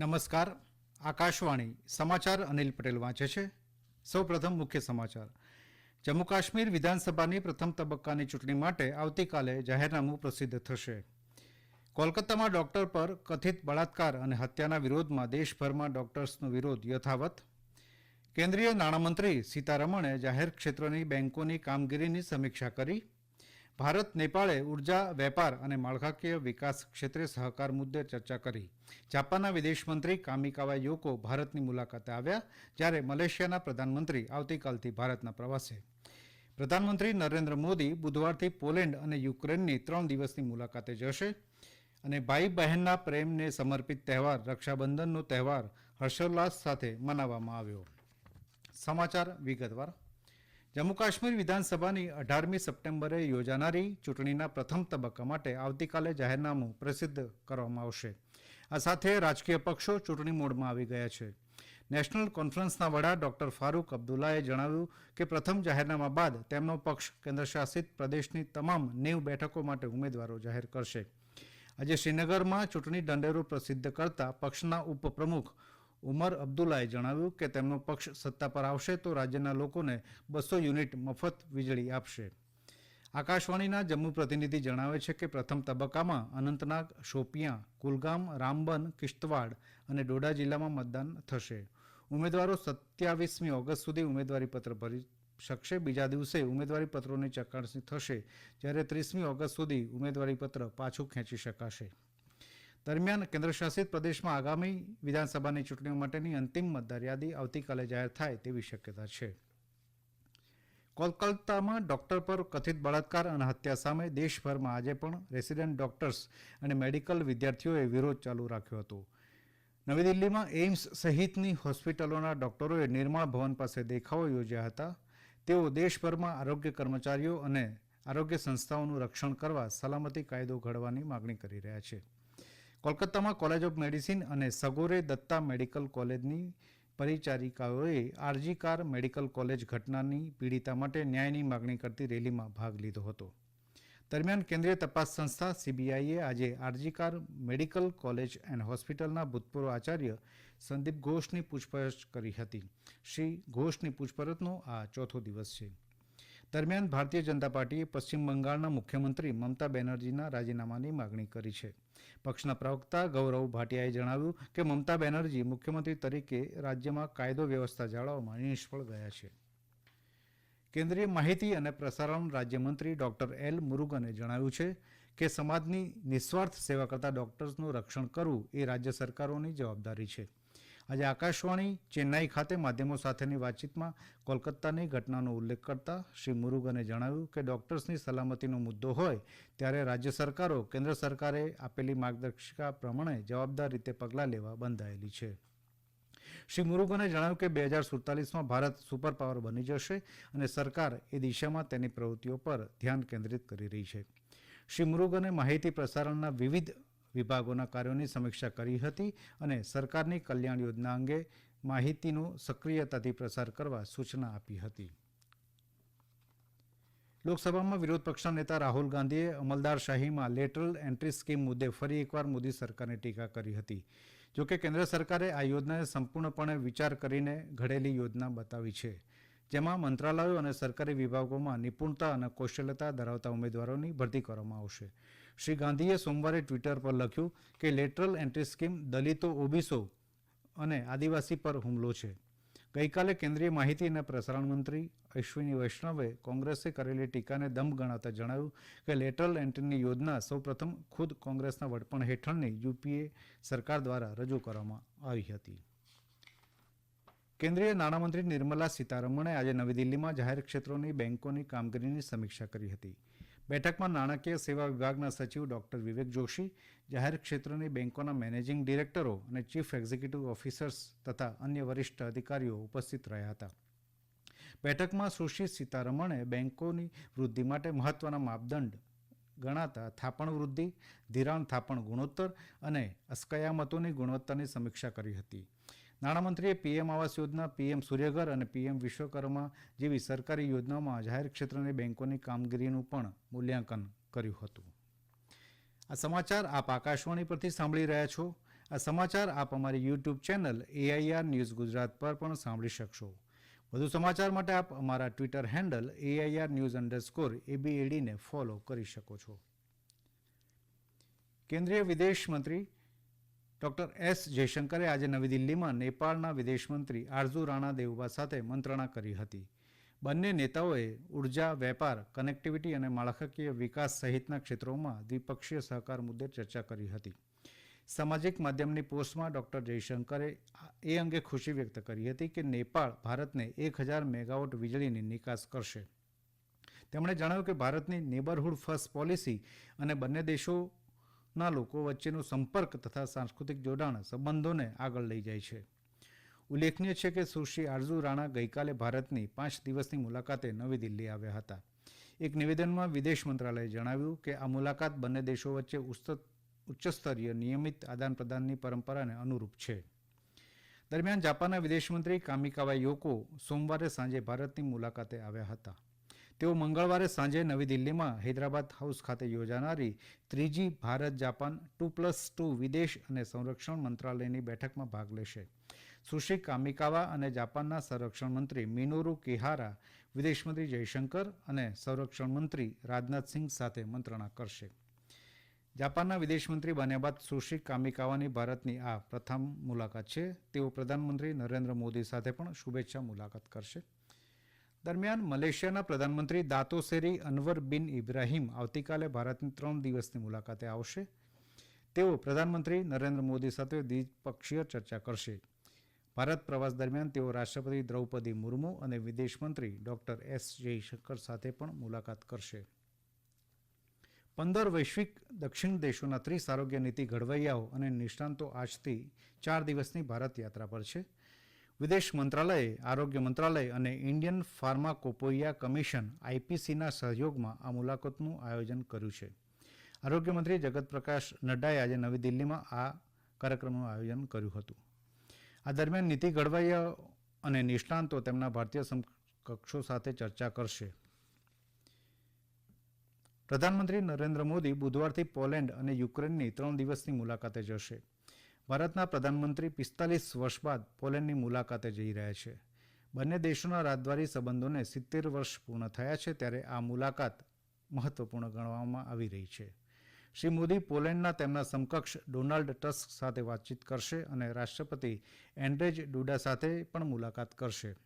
નમસ્કાર. આકાશવાણી સમાચાર અનિલ પટેલ વાંચે છે. સૌ પ્રથમ મુખ્ય સમાચાર. જમ્મુ કાશ્મીર વિધાનસભાની પ્રથમ તબક્કાની ચૂંટણી માટે આવતીકાલે જાહેરનામું પ્રસિદ્ધ થશે. કોલકાતામાં ડોક્ટર પર કથિત બળાત્કાર અને હત્યાના વિરોધમાં દેશભરમાં ડોક્ટર્સનો વિરોધ યથાવત. કેન્દ્રીય નાણામંત્રી સીતારમણે જાહેર ક્ષેત્રની બેન્કોની કામગીરીની સમીક્ષા કરી. ભારત, નેપાળે ઊર્જા, વેપાર અને માળખાકીય વિકાસ ક્ષેત્રે સહકાર મુદ્દે ચર્ચા કરી. જાપાનના વિદેશમંત્રી કામિકાવા યોકો ભારતની મુલાકાતે આવ્યા, જ્યારે મલેશિયાના પ્રધાનમંત્રી આવતીકાલથી ભારતના પ્રવાસે. પ્રધાનમંત્રી નરેન્દ્ર મોદી બુધવારથી પોલેન્ડ અને યુક્રેનની ત્રણ દિવસની મુલાકાતે જશે અને ભાઈ બહેનના પ્રેમને સમર્પિત તહેવાર, રક્ષાબંધનનો તહેવાર હર્ષોલ્લાસ સાથે મનાવવામાં આવ્યો. સમાચાર વિગતવાર જમ્મુ કાશ્મીર વિધાનસભાની અઢારમી સપ્ટેમ્બરે યોજાનારી ચૂંટણીના પ્રથમ તબક્કા માટે આવતીકાલે જાહેરનામું પ્રસિદ્ધ કરવામાં આવશે. આ સાથે રાજકીય પક્ષો ચૂંટણી મોડમાં આવી ગયા છે. નેશનલ કોન્ફરન્સના વડા ડોક્ટર ફારૂક અબ્દુલ્લાએ જણાવ્યું કે પ્રથમ જાહેરનામા બાદ તેમનો પક્ષ કેન્દ્રશાસિત પ્રદેશની તમામ નેવ બેઠકો માટે ઉમેદવારો જાહેર કરશે. આજે શ્રીનગરમાં ચૂંટણી દંડેરો પ્રસિદ્ધ કરતા પક્ષના ઉપપ્રમુખ ઉમર અબ્દુલ્લાએ જણાવ્યું કે તેમનો પક્ષ સત્તા પર આવશે તો રાજ્યના લોકોને બસો યુનિટ મફત વીજળી આપશે. આકાશવાણીના જમ્મુ પ્રતિનિધિ જણાવે છે કે પ્રથમ તબક્કામાં અનંતનાગ, શોપિયાં, કુલગામ, રામબન, કિશ્તવાડ અને ડોડા જિલ્લામાં મતદાન થશે. ઉમેદવારો સત્યાવીસમી ઓગસ્ટ સુધી ઉમેદવારીપત્ર ભરી શકશે. બીજા દિવસે ઉમેદવારીપત્રોની ચકાસણી થશે, જ્યારે ત્રીસમી ઓગસ્ટ સુધી ઉમેદવારીપત્ર પાછું ખેંચી શકાશે. દરમિયાન કેન્દ્રશાસિત પ્રદેશમાં આગામી વિધાનસભાની ચૂંટણીઓ માટેની અંતિમ મતદાર યાદી આવતીકાલે જાહેર થાય તેવી શક્યતા છે. કોલકાતામાં ડોક્ટર પર કથિત બળાત્કાર અને હત્યા સામે દેશભરમાં આજે પણ રેસિડેન્ટ ડોક્ટર્સ અને મેડિકલ વિદ્યાર્થીઓએ વિરોધ ચાલુ રાખ્યો હતો. નવી દિલ્હીમાં એઇમ્સ સહિતની હોસ્પિટલોના ડોક્ટરોએ નિર્માણ ભવન પાસે દેખાવો યોજ્યા હતા. તેઓ દેશભરમાં આરોગ્ય કર્મચારીઓ અને આરોગ્ય સંસ્થાઓનું રક્ષણ કરવા સલામતી કાયદો ઘડવાની માગણી કરી રહ્યા છે. કોલકાતામાં કોલેજ ઓફ મેડિસિન અને સગોરે દત્તા મેડિકલ કોલેજની પરિચારિકાઓએ આરજીકાર મેડિકલ કોલેજ ઘટનાની પીડિતા માટે ન્યાયની માગણી કરતી રેલીમાં ભાગ લીધો હતો. દરમિયાન કેન્દ્રીય તપાસ સંસ્થા સીબીઆઈએ આજે આરજીકાર મેડિકલ કોલેજ એન્ડ હોસ્પિટલના ભૂતપૂર્વ આચાર્ય સંદીપ ઘોષની પૂછપરછ કરી હતી. શ્રી ઘોષની પૂછપરછનો આ ચોથો દિવસ છે. દરમિયાન ભારતીય જનતા પાર્ટીએ પશ્ચિમ બંગાળના મુખ્યમંત્રી મમતા બેનર્જીના રાજીનામાની માગણી કરી છે. પક્ષના પ્રવક્તા ગૌરવ ભાટિયાએ જણાવ્યું કે મમતા બેનર્જી મુખ્યમંત્રી તરીકે રાજ્યમાં કાયદો વ્યવસ્થા જાળવવામાં નિષ્ફળ ગયા છે. કેન્દ્રીય માહિતી અને પ્રસારણ રાજ્યમંત્રી ડોક્ટર એલ મુરુગને જણાવ્યું છે કે સમાજની નિસ્વાર્થ સેવા કરતા ડોક્ટર્સનું રક્ષણ કરવું એ રાજ્ય સરકારોની જવાબદારી છે. આજે આકાશવાણી ચેન્નાઈ ખાતે માધ્યમો સાથેની વાતચીતમાં કોલકાતાની ઘટનાનો ઉલ્લેખ કરતા શ્રી મુરુગને જણાવ્યું કે ડોક્ટર્સની સલામતીનો મુદ્દો હોય ત્યારે રાજ્ય સરકારો, કેન્દ્ર સરકારે આપેલી માર્ગદર્શિકા પ્રમાણે જવાબદાર રીતે પગલાં લેવા બંધાયેલી છે. શ્રી મુરુગને જણાવ્યું કે બે હજાર સુડતાલીસમાં ભારત સુપર પાવર બની જશે અને સરકાર એ દિશામાં તેની પ્રવૃત્તિઓ પર ધ્યાન કેન્દ્રિત કરી રહી છે. શ્રી મુરુગને માહિતી પ્રસારણના વિવિધ વિભાગોના કાર્યોની સમીક્ષા કરી હતી અને સરકારની કલ્યાણ યોજના અંગે માહિતીનો સક્રિયતાથી પ્રસાર કરવા સૂચના આપી હતી. લોકસભામાં વિરોધ પક્ષના નેતા રાહુલ ગાંધીએ અમલદારશાહીમાં લેટરલ એન્ટ્રી સ્કીમ મુદ્દે ફરી એકવાર મોદી સરકારની ટીકા કરી હતી. જોકે કેન્દ્ર સરકારે આ યોજનાને સંપૂર્ણપણે વિચાર કરીને ઘડેલી યોજના બતાવી છે. જેમાં મંત્રાલયો અને સરકારી વિભાગોમાં નિપુણતા અને કૌશલ્યતા ધરાવતા ઉમેદવારોની ભરતી કરવામાં આવશે. શ્રી ગાંધીએ સોમવારે ટ્વિટર પર લખ્યું કે લેટરલ એન્ટ્રી સ્કીમ દલિતો ઓબીસો અને આદિવાસી પર હુમલો છે. ગઈકાલે કેન્દ્રીય માહિતી અને પ્રસારણ મંત્રી અશ્વિની વૈષ્ણવે કોંગ્રેસે કરેલી ટીકાને દમ ગણાવતા જણાવ્યું કે લેટરલ એન્ટ્રીની યોજના સૌપ્રથમ ખુદ કોંગ્રેસના વડપણ હેઠળની યુપીએ સરકાર દ્વારા રજૂ કરવામાં આવી હતી. કેન્દ્રીય નાણામંત્રી નિર્મલા સીતારમણે આજે નવી દિલ્હીમાં જાહેર ક્ષેત્રોની બેન્કોની કામગીરીની સમીક્ષા કરી હતી. બેઠકમાં નાણાકીય સેવા વિભાગના સચિવ ડોક્ટર વિવેક જોશી, જાહેર ક્ષેત્રની બેન્કોના મેનેજિંગ ડિરેક્ટરો અને ચીફ એક્ઝિક્યુટિવ ઓફિસર્સ તથા અન્ય વરિષ્ઠ અધિકારીઓ ઉપસ્થિત રહ્યા હતા. બેઠકમાં સુશ્રી સીતારમણે બેન્કોની વૃદ્ધિ માટે મહત્વના માપદંડ ગણાતા થાપણ વૃદ્ધિ, ધિરાણ થાપણ ગુણોત્તર અને અસ્કયામતોની ગુણવત્તાની સમીક્ષા કરી હતી. નાણામંત્રીએ પીએમ આવાસ યોજના, પીએમ સૂર્યઘર અને પીએમ વિશ્વકર્મા જેવી સરકારી યોજનાઓમાં જાહેર ક્ષેત્રની બેન્કોની કામગીરીનું પણ મૂલ્યાંકન કર્યું હતું. આ સમાચાર આપ આકાશવાણી પરથી સાંભળી રહ્યા છો. આ સમાચાર આપ અમારી YouTube channel AIR news Gujarat પર પણ સાંભળી શકશો. વધુ સમાચાર માટે આપ અમારા Twitter handle AIR news underscore એબીએડીને follow કરી શકો છો. કેન્દ્રીય વિદેશ મંત્રી ડોક્ટર એસ જયશંકરે આજે નવી દિલ્હીમાં નેપાળના વિદેશમંત્રી આરઝુ રાણા દેવબા સાથે મંત્રણા કરી હતી. બંને નેતાઓએ ઊર્જા, વેપાર, કનેક્ટિવિટી અને માળખાકીય વિકાસ સહિતના ક્ષેત્રોમાં દ્વિપક્ષીય સહકાર મુદ્દે ચર્ચા કરી હતી. સામાજિક માધ્યમની પોસ્ટમાં ડોક્ટર જયશંકરે એ અંગે ખુશી વ્યક્ત કરી હતી કે નેપાળ ભારતને એક હજાર મેગાવોટ વીજળીની નિકાસ કરશે. તેમણે જણાવ્યું કે ભારતની નેબરહુડ ફર્સ્ટ પોલિસી અને બંને દેશોના લોકો વચ્ચેનો સંપર્ક તથા સાંસ્કૃતિક જોડાણ સંબંધોને આગળ લઈ જાય છે. ઉલ્લેખનીય છે કે સુશ્રી આરઝુ રાણા ગઈકાલે ભારતની પાંચ દિવસની મુલાકાતે નવી દિલ્હી આવ્યા હતા. એક નિવેદનમાં વિદેશ મંત્રાલયે જણાવ્યું કે આ મુલાકાત બંને દેશો વચ્ચે ઉચ્ચસ્તરીય નિયમિત આદાન પ્રદાનની પરંપરાને અનુરૂપ છે. દરમિયાન જાપાનના વિદેશમંત્રી કામિકાવા યોકો સોમવારે સાંજે ભારતની મુલાકાતે આવ્યા હતા. તેઓ મંગળવારે સાંજે નવી દિલ્હીમાં હૈદરાબાદ હાઉસ ખાતે યોજાનારી ત્રીજી Bharat Japan two plus two વિદેશ અને સંરક્ષણ મંત્રાલયની બેઠકમાં ભાગ લેશે. સુશ્રી કામિકાવા અને જાપાનના સંરક્ષણ મંત્રી મિનોરુ કિહારા વિદેશમંત્રી જયશંકર અને સંરક્ષણ મંત્રી રાજનાથસિંહ સાથે મંત્રણા કરશે. જાપાનના વિદેશમંત્રી બન્યા બાદ સુશ્રી કામિકાવાની ભારતની આ પ્રથમ મુલાકાત છે. તેઓ પ્રધાનમંત્રી નરેન્દ્ર મોદી સાથે પણ શુભેચ્છા મુલાકાત કરશે. દરમિયાન મલેશિયાના પ્રધાનમંત્રી દાતોસેરી અનવર બિન ઇબ્રાહીમ આવતીકાલે ભારતની ત્રણ દિવસની મુલાકાતે આવશે. તેઓ પ્રધાનમંત્રી નરેન્દ્ર મોદી સાથે દ્વિપક્ષીય ચર્ચા કરશે. ભારત પ્રવાસ દરમિયાન તેઓ રાષ્ટ્રપતિ દ્રૌપદી મુર્મુ અને વિદેશ મંત્રી ડોક્ટર એસ જયશંકર સાથે પણ મુલાકાત કરશે. પંદર વૈશ્વિક દક્ષિણ દેશોના ત્રીસ આરોગ્ય નીતિ ઘડવૈયાઓ અને નિષ્ણાંતો આજથી ચાર દિવસની ભારત યાત્રા પર છે. વિદેશ મંત્રાલયે, આરોગ્ય મંત્રાલય અને ઇન્ડિયન ફાર્માકોપોઇયા કમિશન, આઈપીસીના સહયોગમાં આ મુલાકાતનું આયોજન કર્યું છે. આરોગ્યમંત્રી જગત પ્રકાશ નડ્ડાએ આજે નવી દિલ્હીમાં આ કાર્યક્રમનું આયોજન કર્યું હતું. આ દરમિયાન નીતિ ઘડવૈયાઓ અને નિષ્ણાંતો તેમના ભારતીય સમકક્ષો સાથે ચર્ચા કરશે. પ્રધાનમંત્રી નરેન્દ્ર મોદી બુધવારથી પોલેન્ડ અને યુક્રેનની ત્રણ દિવસની મુલાકાતે જશે. ભારતના પ્રધાનમંત્રી પિસ્તાલીસ વર્ષ બાદ પોલેન્ડની મુલાકાતે જઈ રહ્યા છે. બંને દેશોના રાજદ્વારી સંબંધોને સિત્તેર વર્ષ પૂર્ણ થયા છે ત્યારે આ મુલાકાત મહત્વપૂર્ણ ગણવામાં આવી રહી છે. શ્રી મોદી પોલેન્ડના તેમના સમકક્ષ ડોનાલ્ડ ટસ્ક સાથે વાતચીત કરશે અને રાષ્ટ્રપતિ એન્ડ્રેજ ડુડા સાથે પણ મુલાકાત કરશે.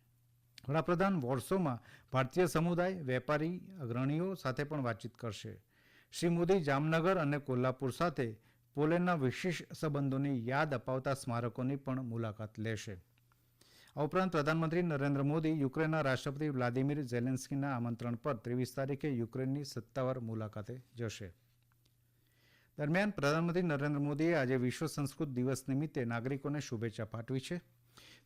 વડાપ્રધાન વોર્સોમાં ભારતીય સમુદાય, વેપારી, અગ્રણીઓ સાથે પણ વાતચીત કરશે. શ્રી મોદી જામનગર અને કોલ્હાપુર સાથે પોલેન્ડના વિશેષ સંબંધોની યાદ અપાવતા સ્મારકોની પણ મુલાકાત લેશે. આ ઉપરાંત પ્રધાનમંત્રી નરેન્દ્ર મોદી યુક્રેનના રાષ્ટ્રપતિ વ્લાદિમીર ઝેલેન્સ્કીના આમંત્રણ પર ત્રેવીસ તારીખે યુક્રેનની સત્તાવાર મુલાકાતે જશે. દરમિયાન પ્રધાનમંત્રી નરેન્દ્ર મોદીએ આજે વિશ્વ સંસ્કૃત દિવસ નિમિત્તે નાગરિકોને શુભેચ્છા પાઠવી છે.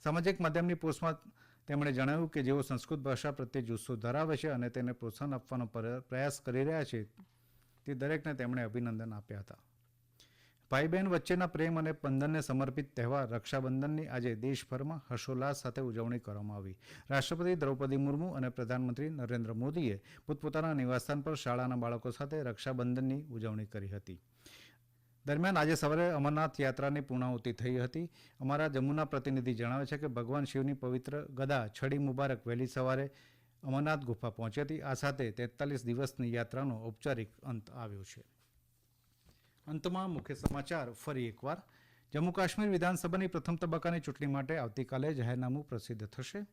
સામાજિક માધ્યમની પોસ્ટમાં તેમણે જણાવ્યું કે જેઓ સંસ્કૃત ભાષા પ્રત્યે જુસ્સો ધરાવે છે અને તેને પ્રોત્સાહન આપવાનો પ્રયાસ કરી રહ્યા છે, તે દરેકને તેમણે અભિનંદન આપ્યા હતા. ભાઈ બહેન વચ્ચેના પ્રેમ અને બંધનને સમર્પિત તહેવાર રક્ષાબંધનની આજે દેશભરમાં હર્ષોલ્લાસ સાથે ઉજવણી કરવામાં આવી. રાષ્ટ્રપતિ દ્રૌપદી મુર્મુ અને પ્રધાનમંત્રી નરેન્દ્ર મોદીએ પોતપોતાના નિવાસસ્થાન પર શાળાના બાળકો સાથે રક્ષાબંધનની ઉજવણી કરી હતી. દરમિયાન આજે સવારે અમરનાથ યાત્રાની પૂર્ણાહુતિ થઈ હતી. અમારા જમ્મુના પ્રતિનિધિ જણાવે છે કે ભગવાન શિવની પવિત્ર ગદા છડી મુબારક વહેલી સવારે અમરનાથ ગુફા પહોંચી હતી. આ સાથે તેતાલીસ દિવસની યાત્રાનો ઔપચારિક અંત આવ્યો છે. અંતમાં મુખ્ય સમાચાર ફરી એકવાર. જમ્મુ કાશ્મીર વિધાનસભાની પ્રથમ તબક્કાની ચૂંટણી માટે આવતીકાલે જાહેરનામું પ્રસિદ્ધ થશે.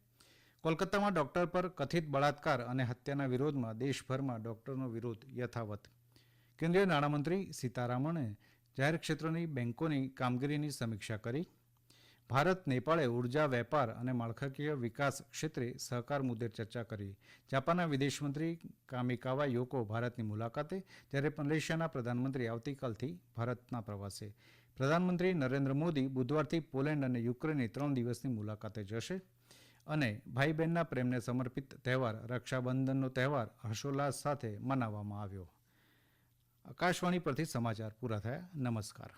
કોલકાતામાં ડોક્ટર પર કથિત બળાત્કાર અને હત્યાના વિરોધમાં દેશભરમાં ડોક્ટરનો વિરોધ યથાવત. કેન્દ્રીય નાણામંત્રી સીતારામણે જાહેર ક્ષેત્રની બેન્કોની કામગીરીની સમીક્ષા કરી. ભારત, નેપાળે ઊર્જા, વેપાર અને માળખાકીય વિકાસ ક્ષેત્રે સહકાર મુદ્દે ચર્ચા કરી. જાપાનના વિદેશમંત્રી કામિકાવા યોકો ભારતની મુલાકાતે, જ્યારે મલેશિયાના પ્રધાનમંત્રી આવતીકાલથી ભારતના પ્રવાસે. પ્રધાનમંત્રી નરેન્દ્ર મોદી બુધવારથી પોલેન્ડ અને યુક્રેનની ત્રણ દિવસની મુલાકાતે જશે અને ભાઈ બહેનના પ્રેમને સમર્પિત તહેવાર, રક્ષાબંધનનો તહેવાર, હર્ષોલ્લાસ સાથે મનાવવામાં આવ્યો. આકાશવાણી પરથી સમાચાર પૂરા થયા. નમસ્કાર.